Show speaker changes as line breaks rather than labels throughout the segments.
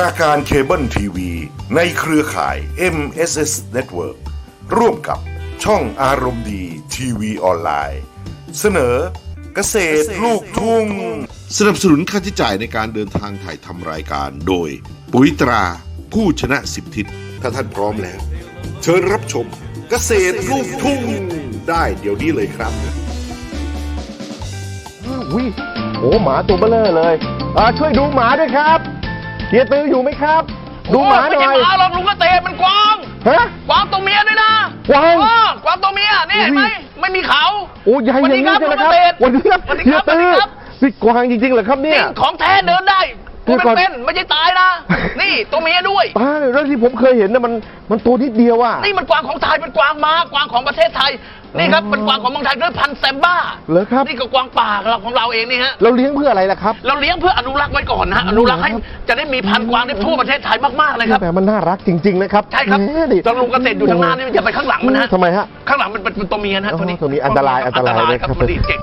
รายการเคเบิลทีวี ในเครือข่าย MSS Network ร่วมกับช่องอารมณ์ดีทีวีออนไลน์ เสนอเกษตรลูกทุ่ง
สนับสนุนค่าใช้จ่ายในการเดินทางถ่ายทำรายการโดย ปุ๋ยตราผู้ชนะสิบทิศถ้าท่านพร้อมแล้ว เชิญรับชมเกษตรลูกทุ่ง ได้เดี๋ยวนี้เลยครับ
อุ้ยโอ้หมาตัวเบลอเลยอ่าช่วยดูหมาด้วยครับ เฮียตื้ออยู่ไหมครับ ดูหมาหน่
ไม่
อ
ใช่
ย
หมาหรอกลุงกระเตมันกวาง
ฮะ
กวางตัวเมียด้วยนะ
กวาง
เออกวางตัวเมียนี่เห็นไหม
อุ้ย
ไม่มีเขา
โอ้ใหญ่
สวัส
อ
ดี
ย่าง
ค
นี้
รับ
ใช่ไหมครับ
ลุงเกษตร
วันนี้ครับ
สวัสดี
เฮีย
ครับ
ตื้อ
สวัสดีครับ
พี่กวางจริงๆเหรอครับเนี่ย
นี่ของแท้เดินได้
เดี๋
ตัว
ยวก่อน
เป็นๆไม่ใช่ตายนะ นี่ตัวเมียด้วย
ตายแล้วที่ผมเคยเห็นนะมันมันตัวนิดเดียวอะ
นี่มันกวางของไทยเป็นกวางม้ากวางของประเทศไทย นี่ครับ
อ๋อ
เป็นกวางของเมืองไทยด้วยพันธุ์แซมบ้า
เหรอครับ
นี่ก็กวางป่าของเราเองนี่ฮะ
เราเลี้ยงเพื่ออะไรล่ะครับ
เราเลี้ยงเพื่ออนุรักษ์ไว้ก่อนนะฮะอนุรักษ์ให้
ครับ
จะได้มีพันธุ์กวางได้ทั่วประเทศไทยมากๆเลยครับ
แต่มันน่ารักจริง ๆ นะครับ
ใช่ครับ
แหมดิ
ตอนลุงเกษตรอยู่ทางหน้านี่อย่าไปข้างหลังมันนะ
ทำไมฮะ
ข้างหลังมันเป็นตัวเมียนะฮะตัวนี้
อ๋อตัวนี้อันตรายอันตรายเลยครับ
มันดีดเก่ง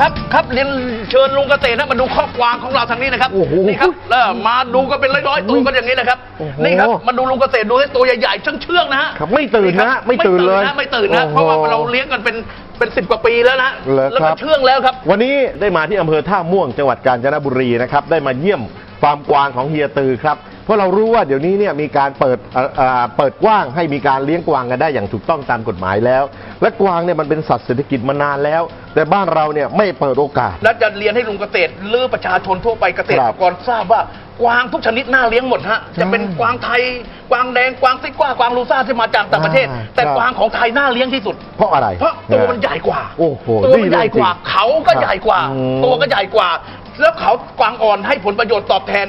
ครับครับเรียนเชิญลุงเกษตรนะมาดูข้อกวางของเราทางนี้นะครับ
โอ้โห
นี่ครับเออมาดูกันเป็นร้อยๆตัวกันอย่างนี้นะครับ
โอ้โห
นี่ครับมาดูลุงเกษตรดูให้ตัวใหญ่ๆเชื่องๆนะฮะ
ครับไม่ตื่นนะ
ครับ
ไม่ตื่นเลย
นะไม่ตื่นนะ
โอ้โห
เพราะว่าเราเลี้ยงกันเป็นเป็นสิบกว่าปีแล้วนะ
เหรอ
แล้ว
ครั
ก็
บ
เชื่องแล้วครับ
วันนี้ได้มาที่อำเภอท่าม่วงจังหวัดกาญจนบุรีนะครับได้มาเยี่ยมฟาร์มกวางของเฮียตือครับเพ ราะเรารู้ว่าเดี๋ยวนี้เนี่ยมีการเปิดเอ่อเอ่อเปิดกว้างให้มีการเลี้ยงกวางกันได้อย่างถูกต้องตามกฎหมายแล้ว และกวางเนี่ยมันเป็นสัตว์เศรษฐกิจมานานแล้ว แต่บ้านเราเนี่ยไม่เปิดโอกาส
แล้วจะเรียนให้ลุงเกษตรหรือประชาชนทั่วไปเกษตรกรทราบว่ากวางทุกชนิดน่าเลี้ยงหมดฮะ
ใช่
จะเป็นกวางไทยกวางแดงกวางซิกว่ากวางลูซ่าที่มาจากต่างประเทศ
อ่า
แต่
ครับ
กวางของไทยน่าเลี้ยงที่สุด
เพราะอะไร
เพราะตัวมันใหญ่กว่า
โอ้โห
ตัวมันใหญ่กว่า
นี่เรื่องจริง
เขาก็ใหญ่กว่า
อืม
ตัวก็ใหญ่กว่า แล้วเขากวางอ่อนให้ผลประโยชน์ตอบแทน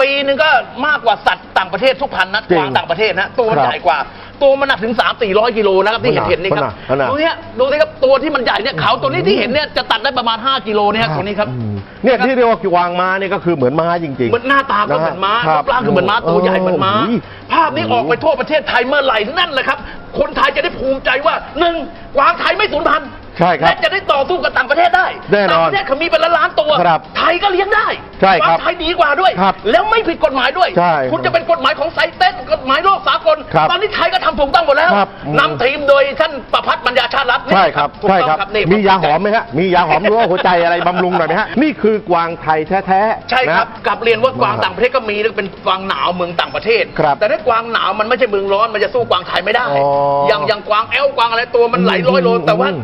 ปีหนึงก็มากกว่าสัตว์ต่างประเทศทุกพันนะ
จริ
ก
ง
วางต่างประเทศนะตัวมัน
ครับ
ใหญ่กว่า ตัวมันหนักถึง 3 4 0 0กิโลนะครับที่เห็นเห็นนี่ครับ
ขนาดขนาด
ดูเนี่ยดูสิครับตัวที่มันใหญ่เนี่ยเขาตัวนี้ที่เห็นเนี่ยจะตัดได้ประมาณ 5 กิโลเนี่ยตัวนี้ครับ
อืมเนี่ยที่เรียกว่ากวางม้าเนี่ยก็คือเหมือนม้าจริงๆ
เหมือนหน้าตาก็เหมือนม้า
ค
รู
รับ
ปร่างก็เหมือนม้าตัวใหญ่เหมือนม้า
โอ้ย
ภาพนี้ออกไปทั่วประเทศไทยเมื่อไหร่นั่นแหละครับคนไทยจะได้ภูมิใจว่าหนึ่งกวางไทยไม่สูญพันธุ์
ใช่ครับ
และจะได้ต่อสู้กับต่างประเทศได้
แน่นอน
ต่างประเทศเขามีเป็นล้านๆตัว
ครับ
ไทยก็เลี้ยงได้
ใช่ครับ
กวางไทยดีกว่าด้วย
ครับ
แล้วไม่ผิดกฎหมายด้วย
ใช่
คุณจะเป็นกฎหมายของไซเตสกฎหมายโลกสากล
ครับ
ตอนนี้ไทยก็ทำถูกต้องหมดแล้ว
ครับ
นำทีมโดยท่านประพัฒน์ปัญญาชาติรัตน์นี่
ใช่ครับ
ถูก
ใช่
ต้อง
ครับ
นี่
มียาหอมไหมฮะ มียาหอมหรือว่าหัวใจอะไรบำรุงหน่อยไหมฮะ นี่คือกวางไทยแท้ๆ
ใช่ครับ
นะ
กลับเรียนว่ากวางต่างประเทศก็มีนะเป็นกวางหนาวเมืองต่างประเทศ
ครับ
แต่ถ้ากวางหนาวมันไม่ใช่เมืองร้อนมันจะสู้กวางไทยไม่ได้
อ๋อ
อย่างอย่างกวางแอลกวางอะไรตัวมันหลายร้อยโล
อืม
แต่ว่า
อืม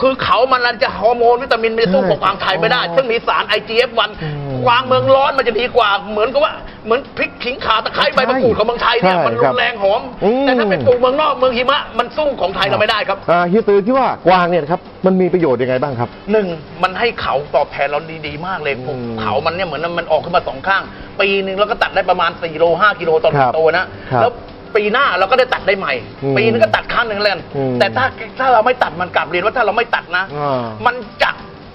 คือเขามันจะฮอร์โมนวิตามินมันจะสู้
ใช่
กับกวางไทยไม่ได้
อ๋อ
ซึ่งมีสาร IGF-1
อืม
กวางเมืองร้อนมันจะดีกว่า เหมือนกับว่าเหมือนพริกขิงข่าตะไคร้
ใช่
ใบมะกรูดของเมืองไทยเนี่ย
ใช่
มัน
ค
รุ
รับ
นแรงหอม
อืม
แต่ถ้าเป็นปลูกเมืองนอกเมืองหิมะมันสู้ของไทยเราไม่ได้ครับ
อ่าเฮียตือที่ว่ากวางเนี่ยนะครับมันมีประโยชน์ยังไงบ้างครับ
หนึ่งมันให้เขาตอบแทนเราดีๆมากเลย
อืม
เขามันเนี่ยเหมือนมันออกขึ้นมาสองข้าง ปีหนึ่งเราก็ตัดได้ประมาณ4โล5กิโลต่อห
ค
นึ่
รับ
งตัวนะครับแล้ว ปีหน้าเราก็ได้ตัดได้ใหม่
อืม
ปีนึงก็ตัดข้างหนึ่งแล้วกัน
อืม
แต่ถ้าถ้าเราไม่ตัดมันกลับเรียนว่าถ้าเราไม่ตัดนะ
อ่า
มันจะ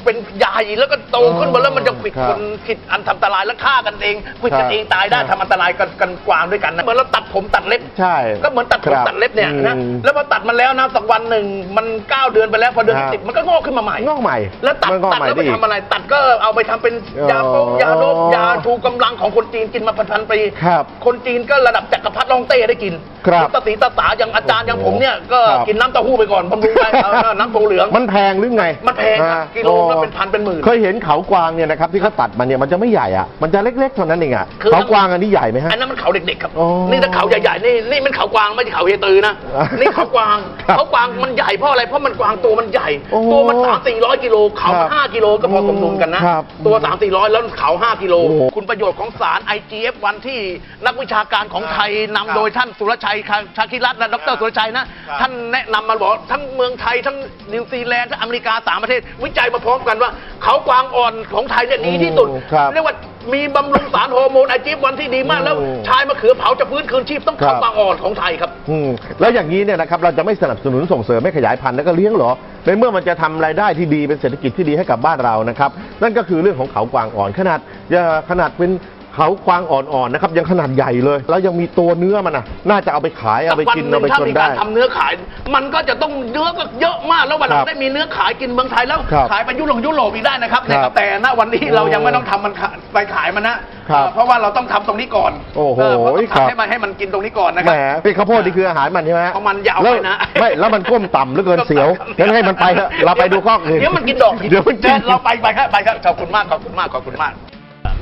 เป็นใหญ่แล้วก็โตขึ้นมาแล้วมันจะขิด
ครับ
คนขิดอันทำอันตรายแล้วฆ่ากันเองขิด
ครั
กับนเองตายได้
ครับ
ทำอันตรายกันกันกวางด้วยกันนะเหมือนเราตัดผมตัดเล็บ
ใช่
ก็เหมือนตัดผ
ค
ม
รับ
ตัดเล็บเนี่ยนะ
อืม
แล้วพอตัดมันแล้วนะสักวันหนึ่งมันเก้าเดือนไปแล้วพอเดือน
ครับ
สิบมันก็งอกขึ้นมาใหม่
งอกใหม่
แล้วตัด
มันงอก
ตัด
ใหม่
แล้วไป
ด้อีก
ทำอะไร ตัดก็เอาไปทำเป็นยาโปก
อ๋อยา
โดบยาชูกำลังของคนจีนกินมาพันๆปี
ครับ
คนจีนก็ระดับจักรพรรดิล่องเต้ได้กิน
ครับ
ตาสีตาสาอย่างอาจารย์อย่างผมเนี่ยก็
ครับ
กินน้ำเต้าหู้ไปก่อนบำรุงไปเอาน้ำโตเหลือง
มันแพงหรือไง
มันแพงครับ
อ่า
กิโลละเป็นพันเป็นหมื่น
เคยเห็นเขากวางเนี่ยนะครับที่เขาตัดมันเนี่ยมันจะไม่ใหญ่อะมันจะเล็กๆเท่านั้นเองอะ
คือ
เขากวางอันนี้ใหญ่ไหมฮะ
อันนั้นมันเขาเด็กๆครับ
อ๋อ
นี่ถ้าเขาใหญ่ๆนี่นี่มันเขากวางไม่ใช่เขาเฮตือนะ
อ่า
นี่เขากวาง
ครับ
เขากวางมันใหญ่เพราะอะไรเพราะมันกวางตัวมันใหญ่
โอ้
ตัวมันสามสี่ร้อยกิโลเขา
ครับ
ห้ากิโลก็พอสมดุลกันนะ
ครับ
ตัวสามสี่ร้อยแล้วเขาห้ากิโล
โอ้
คุณประโยชน์ของสาร IGF วันที่นักวิชาการของไทยนำโดยท่านสุรชัยชาคิรัตน์และดรสุรชัยนะ ท่านแนะนำมาบอกทั้งเมืองไทยทั้งนิวซีแลนด์ทั้งอเมริกาสามประเทศวิจัยมาพร้อมกันว่า เขากวางอ่อนของไทยเนี่ยดีที่สุด
อืมครับ
เรียกว่ามีบำรุงสารฮอร์โมนไอจีวันที่ดีมากแล้ว
อืม
ชายมะเขือเผาจะฟื้นคืนชีพต้อง
ครั
เข้า
บ
กวางอ่อนของไทยครับ
อืมแล้วอย่างนี้เนี่ยนะครับเราจะไม่สนับสนุนส่งเสริมให้ขยายพันธุ์แล้วก็เลี้ยงเหรอในเมื่อมันจะทำรายได้ที่ดีเป็นเศรษฐกิจที่ดีให้กับบ้านเรานะครับ นั่นก็คือเรื่องของเขากวางอ่อนขนาดอย่าขนาดเป็น เขากวางอ่อนๆนะครับ ยังขนาดใหญ่เลย แล้วยังมีตัวเนื้อมันอะน่าจะเอาไปขายเอาไปกิน
สั
เอาไป
วันหงถ้า
ชน
มี
ได้
การทำเนื้อขาย มันก็จะต้องเนื้อก็เยอะมากแล้ววันหลั
ค
ง
รับ
ได้มีเนื้อขายกินเมืองไทยแล้ว
ครับ
ขายไปยุโรปยุโรปอีกได้นะครับ
ครับ
แต่ณวันนี้เรายัง
โอ้
ไม่ต้องทำมันขายไปขายมันนะครับเออเพราะว่าเราต้องทำตรงนี้ก่อน
โอ้โห
เเพราะต้อง
ครับ
ทำให้มันให้มันกินตรงนี้ก่อนนะค
แหม
รับ
เป็นข้าวโพดนี่คืออาหารมันใช่ไหมฮะ
เพราะมันยาว
แล้ว
ไปนะ
ไม่แล้วมันก้มต่ำเหลือเกินเสียวงั้นให้มันไปเถอะเราไปดูข้ออื่น
เดี๋ยวมันกินดอก
เดี๋ยวมันกิน
เราไปไปครับไปครับขอบคุณมากขอบคุณมากขอบคุณมาก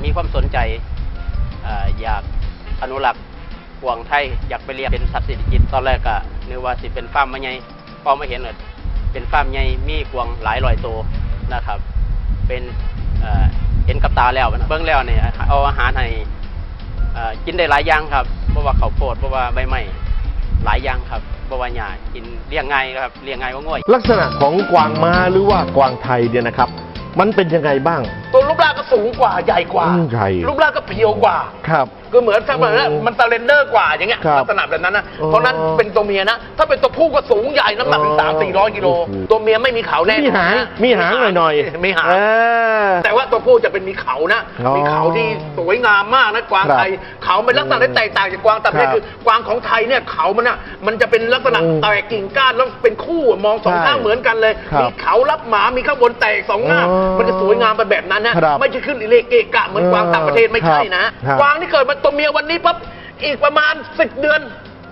มีความสนใจเอยากอนุรักษ์กวางไทยอยากไปเลี้ยงเป็นสัตว์เศรษฐกิจตอนแรกก็นึกว่าสิเป็นฟาร์มมาใหญ่พอมาเห็นว่าเป็นฟาร์มใหญ่มีกวางหลายร้อยตัวนะครับ เป็นเอ็นกับตาแล้วนะเบื้องแล้วเนี่ยเอาอาหารให้อ่อกินได้หลายอย่างครับเพราะว่าข้าโพดเพราะว่าใบไม้หลายอย่างครับเพราะว่าหญ้ากินเลี้ยงง่ายครับเลี้ยงง่ายกว่าง่อย
ลักษณะของกวางม้าหรือว่ากวางไทยเนี่ยนะครับ มันเป็นยังไงบ้าง
ตัว รูปร่างก็สูงกว่าใหญ่กว่า
อืมใหญ่
รูปร่างก็เพียวกว่า
ครับ
ก็เหมือนถ้ามัน
อืม
มันตะเลนเดอร์กว่าอย่างเงี้ย
ครับ
ลักษณะแบบนั้นนะ
อ๋อ
เพราะนั้นเป็นตัวเมียนะ ถ้าเป็นตัวผู้ก็สูงใหญ่น้ำหนักถึง
อ๋อ
สามสี่ร้อยกิโล
โอ้โห
ตัวเมียไม่มีเขาแน่นอน
มีหาง
นะ
มีหางหน่อยๆ
มีหาง
เออ
แต่ว่าตัวผู้จะเป็นมีเขานะ
อ๋อ
มีเขาที่สวยงามมากนะกวาง
ครับ
ไทย เขาเป็นลักษณะที่แตกต่างจากกวางต่างประเทศ
ครับ
คือกวางของไทยเนี่ยเขามันอะมันจะเป็นลักษณะ
อืม
แตกกิ่งก้านแล้วเป็นคู่มองสอง
ใช่
ข้างเหมือนกันเลย
ครับ
มีเขารับหมามีข้างบนแตกสองหน้า
อ๋อ
มันจะสวยงามไปแบบนั้นนะครับไม่ใช่ขึ้นอิเลเกะกะเหมือนกวางต่างประเทศไม่ใช่นะ
ครับ
กวางที่เกิดมาตัวเมียวันนี้ปั๊บอีกประมาณสิบเดือน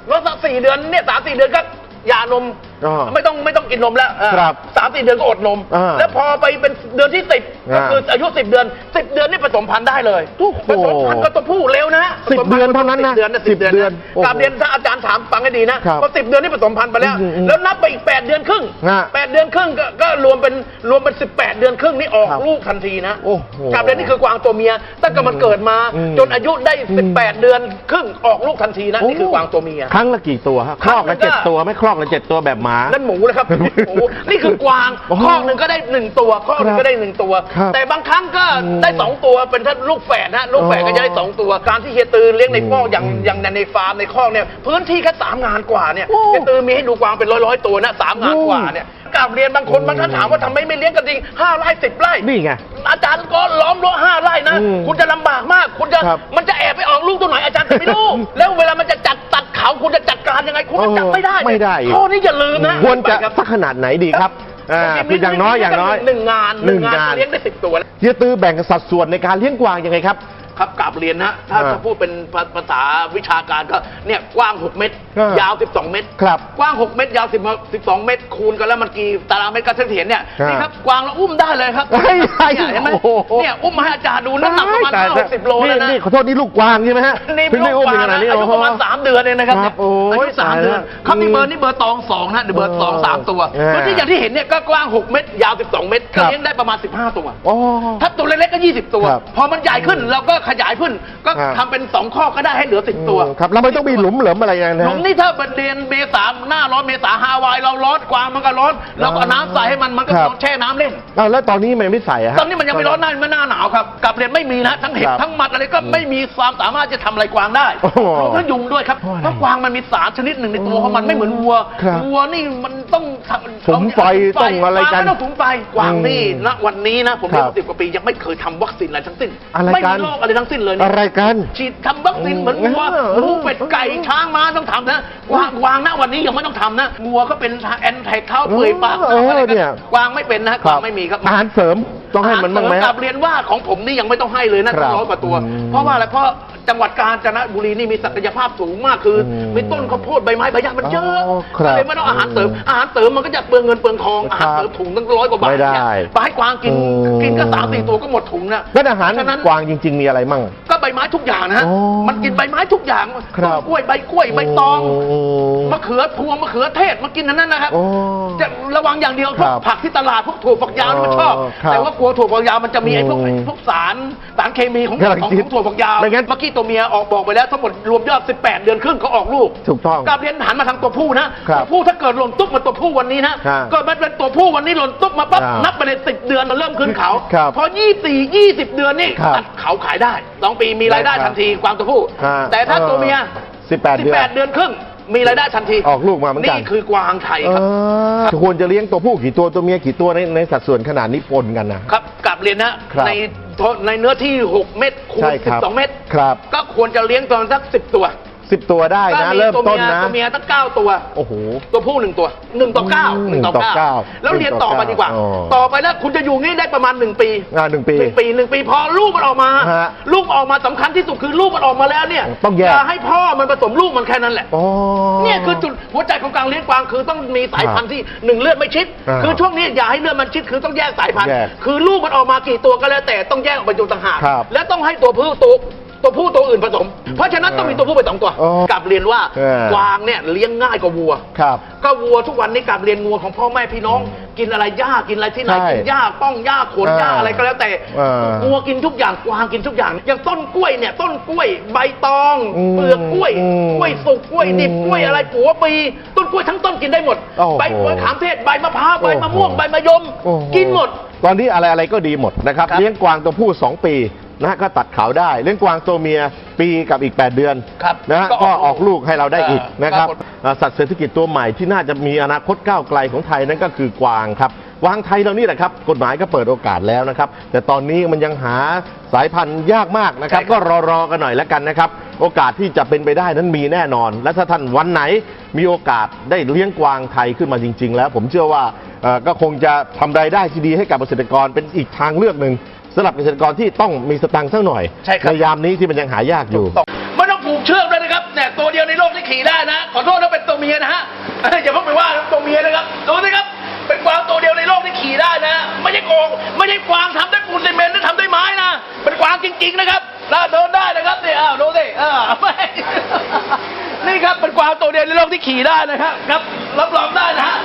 แล้วสักสี่เดือนเนี่ยสามสี่เดือนก็หย่านม
อ๋อ
ไม่ต้องไม่ต้องกินนมแล้วเออ
ครับ
สามสี่เดือนก็อดนม
อ่า
แล้วพอไปเป็นเดือนที่สิบก็
อ่า
คืออายุสิบเดือนสิบเดือนนี่ผสมพันธุ์ได้เลย
โอ้โห
ผสมพันธุ์ก็ตัวผู้เร็วนะ
สิบเดือนเท่านั้นนะ
สิบเดือนนะสิบเดือน
สิบเดือน
นะ
โอ้โห
กราบเรียนถ้าอาจารย์ถามฟังให้ดีนะครับพอสิบเดือนนี่ผสมพันธุ์ไปแล้ว
อืมอืม
แล้วนับไปอีกแปดเดือนครึ่ง
ฮะ
แปดเดือนครึ่งก็ก็รวมเป็นรวมเป็นสิบแปดเดือนครึ่งนี่ออก
ครับ
ลูกทันทีนะ
โอ้โห
กราบเรียนนี่คือกวางตัวเมียตั้งแต่มันเกิดมา
อืม
จนอายุได้
อืม
สิบแปดเดือนครึ่งออกลูกทันทีนะนี่คือกวางตัวเมีย
ครั้งละกี่ตัวฮะครอกละ
ครั้งละ
เจ็ดตัวไม่ครอกละเจ็ดตัวแบบหมา
นั่นหมูเลยครับหมูนี่คือกวาง
อ๋อ
ข้อกหนึ่งก็ได้หนึ่งตัวข้อกหนึ่งก็ได้หนึ่งตัว
ครับ
แต่บางครั้งก็
อืม
ได้สองตัวเป็นท่านลูกแฝดนะลูกแฝด
อ๋อ
ก็จะได้สองตัวการที่เฮียตือเลี้ยงในคอกอย่าง
อืม
อย่างในฟาร์มในคอกเนี่ยพื้นที่แค่สามงานกว่าเนี่ย
โอ้
เฮียตือมีให้ดูกวางเป็นร้อยร้อยๆตัวนะสามงานกว่าเนี่ยกราบเรียนบางคน
อืม
บางท่านถามว่าทำไมไม่เลี้ยงกันจริงห้าไร่สิบไร่
นี่ไง
อาจารย์ก็ล้อมรั้วห้าไร่นะ
อืม
คุณจะลำบากมาก คุณจะ
ครับ
มันจะแอบไปออกลูกตัวไหนอาจารย์จะไม่รู้แล้วเวลามันจะจัดตัด เขาคุณจะจัดการยังไงคุณก็จับไม่ได้
ไม่ได้อีก
ข้อนี้อย่าลืมนะ
ควรจะ
ไปครับ
สักขนาดไหนดีครับอ่าคืออย่างน้อยอย่างน้อย
หนึ่งงาน
หนึ่งงาน
เลี้ยงได้สิบตัว
เฮียตือแบ่งสัดส่วนในการเลี้ยงกวางยังไงครับ
ครับกราบเรียนนะถ้า
อ่า
จะพูดเป็นภาภาษาวิชาการก็เนี่ยกว้าง6เมตร
อ่ายา
ว 12 เมตร
ครับ
กว้าง 6 เมตร ยาว 10 12 เมตร คูณกันแล้วมันกี่ตารางเมตรก็เห็นเนี่ย
ครับ
นี่ครับกวางเราอุ้มได้เลยครับ
เฮ้ย
เนี่ยเห็นไหม
โอ้โห
เนี่ยอุ้มมาให้อาจารย์ดูน้ำหนักประมาณ
ตาย
ห้าหกสิบโลแล้วนะ
นี่ขอโทษนี่ลูกกวางใช่ไหมฮะ
นี่
เพิ่งได้อุ้มเป็นขนาดนี้
อายุประมาณ
โอ้โห
สามเดือนเองนะครับ
ครับโอ้ย
อายุสาม
ตายแล้ว
เดือนเขามี
อืม
เบอร์นี่เบอร์ตองสองนะเดี๋ยวเบอร์สองสามตัว
อ่า
พื้นที่อย่างที่เห็นเนี่ยก็กว้าง 6 เมตร ยาว 12 เมตร
ครั
ก็
บ
เลี้ยงได้ประมาณ 15 ตัว
อ๋อ
ถ้าตัวเล็กๆก็ 20 ตัว
ครับ
พอมันใหญ่ขึ้นเราก็ขยายขึ้น ก็
ครับ
ทำเป็น 2 ข้อก็ได้ให้เหลือ 10 ตัว
ครับเราไม่ต้องมีหลุมเหลิมอะไรอย่างนั้น
หลุมนี่ถ้าเป็นเดือนเมษาหน้าร้อนเมษาฮาวายเราร้อนกวางมันก็ร้อนเราก็เอาน้ำใส่ให้มันมันก็
ครับ
นอนแช่น้ำเล่น
อ้าวแล้วตอนนี้มันไม่ใส่อะฮะ
ตอนนี้มันยังไม่ร้อนหน้ามันหน้าหนาวครับกลับเรียนไม่มีนะทั้งเห็บ
ครับ
ทั้งหมัดอะไรก็ไม่มีความสามารถจะทำอะไรกวางได้
โอ้โห
รวมทั้งยุงด้วยครับ
โอ้ย
เพราะกวางมันมีสารชนิดหนึ่งในตัวของมันไม่เหมือนวัว
ครับ
วัวนี่มันต้องทำ
สุมไฟต้องอะไรกัน
กวางไม่ต้องสุมไฟกวางนี่
อืม
ณวันนี้นะผมเลี้ยง
ครับ
มาสิบกว่าปียังไม่เคยทำวัคซีนอะไรทั้งสิ้น
อะไร
ไม่
กั
มี
น
โรคอะไรทั้งสิ้นเลยนะ
อะไรกัน
ฉีดทำวัคซีนเหมือนวัว
เออ
หมูเป็ดไก่ช้างม้าต้องทำนะกวางกวางณวันนี้ยังไม่ต้องทำนะวัวก็เป็นแอนไทเท้าเปื่อยปาก
เออ
อะไรก็
เนี่ย
กวางไม่เป็นนะกวางไม่มีครับ
อาหารเสริม ต้องให้มันบ้างไหม
อาหารเสริ
ฮะ
กลับเรียนว่าของผมนี่ยังไม่ต้องให้เลยนะครับร้อยกว่าตัว
อืม
เพราะว่าอะไรเพราะจังหวัดกาญจนบุรีนี่มีศักยภาพสูงมากคืออ
ม
มีต้นข้าวโพดใบไม้ใบหญ้ามันเยอะ
อ๋อครับ
ก็เลยไม่ต้องอาหารเสริมอาหารเสริมมันก็จะเปลืองเงินเปลืองทอง
ค
อา
รับ
หารเสริมถุงตั้งร้อยกว่าบาท
ไม่ได้
เนี่ยไปให้กวางกิน
อืม
กินก็สามสี่ตัวก็หมดถุงนะ
แล้วอาหาร
ฉะนั้น
กวางจริง ๆ มีอะไรมั่ง
ก็ใบไม้ทุกอย่างนะฮะ
อ๋อ
มันกินใบไม้ทุกอย่าง
ครับ
ต้นกล้วยใบกล้วยใบตอง
ม
มะเขือพวงมะเขือเทศมากินอันนั้นนะครับ
โอ้
จะระวังอย่างเดียวพ
ควรั
ก
บ
ผักที่ตลาดพวกถั่วฝักยาวนี่มันชอบ
อ๋อครับ
แต่ว่ากลัวถั่วฝักยาวมันจะมีไอ้พวก
อืม
พวกสารสารเคมีของ
กำลัง
ของ
คิด
ของถั่วฝักยาว
ไม่งั้น
เมื่อกี้ตัวเมียออกบอกไปแล้วทั้งหมดรวมยอด 18 เดือนครึ่งเขาออกลูก
ถูกต้อง
กลับเรียนหันมาทางตัวผู้นะครับตัวผู้ถ้าเกิดหล่นตุ๊บมาตัวผู้วันนี้นะครับเกิดมันเป็นตัวผู้วันนี้หล่นตุ๊บมาปั๊บ
ครับ
นับไปเลยสิบเดือนมันเริ่มขึ้นเขา
ครับ
พอยี่สี่ยี่สิบเดือนนี่
ครับ
ตัดเขาขายได้สองปีมีรายได้
ได้ครับ
ทันทีกวางตัวผู้
ครับ
แต่ถ้าตัวเมีย
สิบแปดเดือน
18 เดือนครึ่ง มีรายได้ทันที
ออกลูกมาเหมือนกัน
นี่คือกวางไทย
เอ
ครับ
อควรจะเลี้ยงตัวผู้กี่ตัวตัวเมียกี่ตัวในในสัดส่วนขนาดนี้ปนกันนะ
ครับกลับเรียนนะครับ ในในเนื้อที่ 6 เม็ดคูณ
ใช่ครับ
12 เม็ด
ครับ
ก็ควรจะเลี้ยงตอนสัก 10 ตัว
สิบตัวได้
ก็
นะ
มี
เริ่ม
ตัว
ต้น
เมีย
นะ
ตัวเมียตั้งเก้าตัว
โอ้โห
ตัวผู้หนึ่งตัวหนึ่งต่อเก้า
อืม
หนึ่งต่อ
หนึ่งต่อ
เก้า
เก้า
แล้วเรียนต่อมาดีกว่า
อ๋อ
ต่อไปแล้วคุณจะอยู่งี้ได้ประมาณหนึ่งปี
งานหนึ่งปี
หนึ่งปีหนึ่งปีพอลูกมันออกมา
ฮะ
ลูกออกมาสำคัญที่สุดคือลูกมันออกมาแล้วเนี่ย
ต้องแยก
อย่าให้พ่อมันผสมลูกมันแค่นั้นแหละ
อ๋อ
เนี่ยคือจุดหัวใจของการเลี้ยงกวางคือต้องมีสายพันธุ์ที่หนึ่งเลือดไม่ชิด
อ่า
คือช่วงนี้อย่าให้เลือดมันชิดคือต้องแยกสายพันธุ์
แยก
คือลูกมันออกมากี่ตัวก็แล้วแต่ต้องแยกออกไปอยู่ต่างหาก
ครับ
และต้องให้ตัวผู้ตัว ตัวผู้ตัวอื่นผสม เพราะฉะนั้นต้องมีตัวผู้ไปสองตัว
อ๋อก
ลับเรียนว่า
เออ
กวางเนี่ยเลี้ยงง่ายกว่าวัว
ครับ
ก็วัวทุกวันนี้กลับเรียนงัวของพ่อแม่พี่น้อง กินอะไรหญ้ากินอะไรที่ไหน
ใช่
กินหญ้าป้องหญ้าขนหญ้า
เอออ
อะไรก็แล้วแต่
เออ
งัวกินทุกอย่างกวางกินทุกอย่าง อย่างต้นกล้วยเนี่ยต้นกล้วยใบตอง
อืม
เปลือกกล้วย
อืม
กล้วยสุกกล้วยดิบ
อืม
กล้วยอะไรผัวปีต้นกล้วยทั้งต้นกินได้หมด
โอ้โห
ใบกล้วยขามเทศใบมะพร้าวใบมะม่วง
โอ้โห
ใบมะยม
โอ้โกิ
นหมด
ตอนนี้อะไรอะไรก็ดีหมดนะครับ
ครับ
เลี้ยงกวางตัวผู้ 2 ปี นะฮะก็ตัดเขาได้ เลี้ยงกวางตัวเมียปีกับอีก 8 เดือน
ครับ
นะฮะ
ก็
ก็
อ
อ
อ
อกกลูกให้เราได้อีก
เออ
นะครับ
ปรากฏ
อ่าสัตว์เศรษฐกิจตัวใหม่ที่น่าจะมีอนาคตก้าวไกลของไทยนั่นก็คือกวางครับกวางไทยเรานี่แหละครับกฎหมายก็เปิดโอกาสแล้วนะครับ แต่ตอนนี้มันยังหาสายพันธุ์ยากมากนะครับ
ใช่ครับ
ก็รอรอกันหน่อยแล้วกันนะครับ โอกาสที่จะเป็นไปได้นั้นมีแน่นอน และถ้าท่านวันไหนมีโอกาสได้เลี้ยงกวางไทยขึ้นมาจริง ๆ แล้ว ผมเชื่อว่าเอ่อก็คงจะทำรายได้ที่ดีให้กับเกษตรกรเป็นอีกทางเลือกหนึ่ง สำหรับเกษตรกรที่ต้องมีสตังค์สักหน่อย
ใช่ครับ
ยามนี้ที่มันยังหายากอยู่
ไม่ต้องผูกเชือกด้วยนะครับเนี่ยตัวเดียวในโลกที่ขี่ได้นะ ขอโทษนะเป็นตัวเมียนะฮะเอ้ยอย่าเพิ่งไปว่าตัวเมียนะครับดูสิครับ เป็นกวางตัวเดียวในโลกที่ขี่ได้นะ ไม่ใช่โกงไม่ใช่กวางทำด้วยปูนซีเมนต์หรือทำด้วยไม้นะ เป็นกวางจริง ๆนะครับแล้วเดินได้นะครับเนี่ยอ้าวดูสิเออไม่ นี่ครับเป็นกวางตัวเดียวในโลกที่ขี่ได้นะครับครับรับรองได้นะฮะ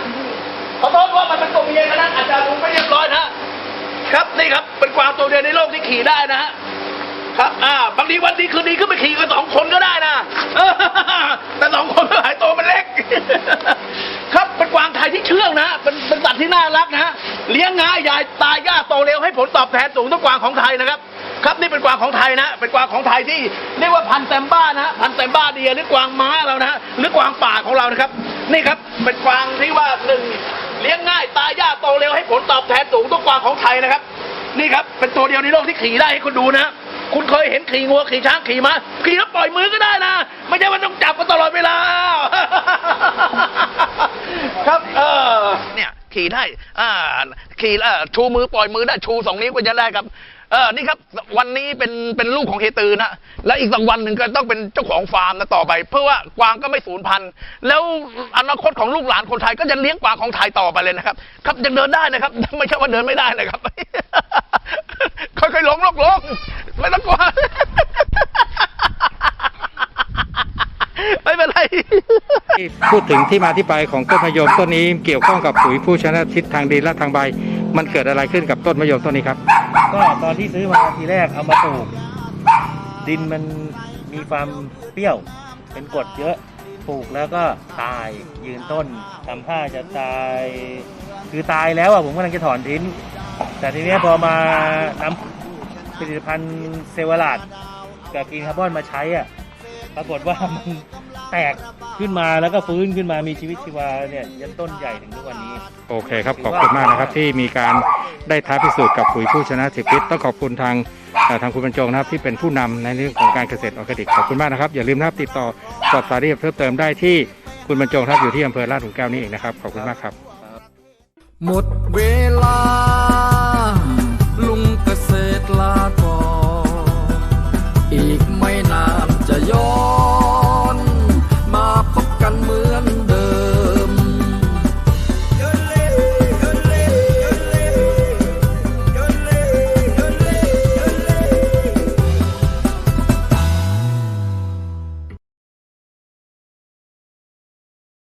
ขอโทษว่ามันเป็นตัวเมียนะอาจจะดูไม่เรียบร้อยนะฮะ ครับนี่ครับเป็นกวางตัวเดียวในโลกที่ขี่ได้นะฮะครับอ่าบางทีวันดีคืนดีขึ้นไปขี่กันสองคนก็ได้นะแต่สองคนหายตัวมันเล็ก ครับเป็นกวางไทยที่เชื่องนะเป็นเป็นสัตว์ที่น่ารักนะฮะเลี้ยงง่ายใหญ่ตายยากโตเร็วให้ผลตอบแทนสูงต้องกวางของไทยนะครับ ครับนี่เป็นกวางของไทยนะ เป็นกวางของไทยที่เรียกว่าพันแซมบ้านะฮะพันแซมบ้าเดียหรือกวางม้าเรานะฮะหรือกวางป่าของเรานะครับ นี่ครับเป็นกวางที่ว่าหนึ่ง เลี้ยงง่ายตายยากโตเร็วให้ผลตอบแทนสูงต้องกวางของไทยนะครับ นี่ครับ เป็นตัวเดียวในโลกที่ขี่ได้ให้คุณดูนะคุณเคยเห็นขี่งัวขี่ช้างขี่ม้าขี่แล้วปล่อยมือก็ได้นะ ไม่ใช่ว่าต้องจับมันตลอดเวลา ครับเออเนี่ยขี่ได้อ่าขี่แล้วชูมือปล่อยมือได้ชูสองนิ้วก็จะได้ครับ เออนี่ครับวันนี้เป็นเป็นลูกของเฮตือนะแล้วอีกสักวันหนึ่งก็ต้องเป็นเจ้าของฟาร์มนะต่อไป เพื่อว่ากวางก็ไม่สูญพันธุ์แล้วอนาคตของลูกหลานคนไทยก็จะเลี้ยงกวางของไทยต่อไปเลยนะครับ ครับยังเดินได้นะครับ ไม่ใช่ว่าเดินไม่ได้นะครับค่อยๆลงลงลงไม่ต้องกลัวไม่เป็นไร
พูดถึงที่มาที่ไปของต้นมะยมต้นนี้เกี่ยวข้องกับปุ๋ยผู้ชนะทิศทางดินและทางใบ มันเกิดอะไรขึ้นกับต้นมะยมต้นนี้ครับ
ก็ตอนที่ซื้อมาทีแรกเอามาปลูก ดินมันมีความเปรี้ยว เป็นกรดเยอะปลูกแล้วก็ตายยืนต้นทำท่าจะตาย คือตายแล้วอะผมกำลังจะถอนทิ้งแต่ทีเนี้ยพอมานำผลิตภัณฑ์เซวลาดกับกินคาร์บอนมาใช้อะปรากฏว่ามัน ตกขึ้นมาแล้วก็ฟื้นขึ้นมามีชีวิตชีวาเนี่ยยันต้นใหญ่ถึงทุกวันนี้
โอเคครับขอบคุณมากนะครับที่มีการได้ท้าพิสูจน์กับปุ๋ยผู้ชนะสิบพิษต้องขอบคุณทางเอ่อทางคุณบรรจงนะครับที่เป็นผู้นำในเรื่องของการเกษตรออร์แกนิกขอบคุณมากนะครับอย่าลืมนะครับติดต่อสอบถามรายละเอียดเพิ่มเติมได้ที่คุณบรรจงครับอยู่ที่อำเภอลาดหลุมแก้วนี่เองนะครับขอบคุณมากครับ
หมดเวลา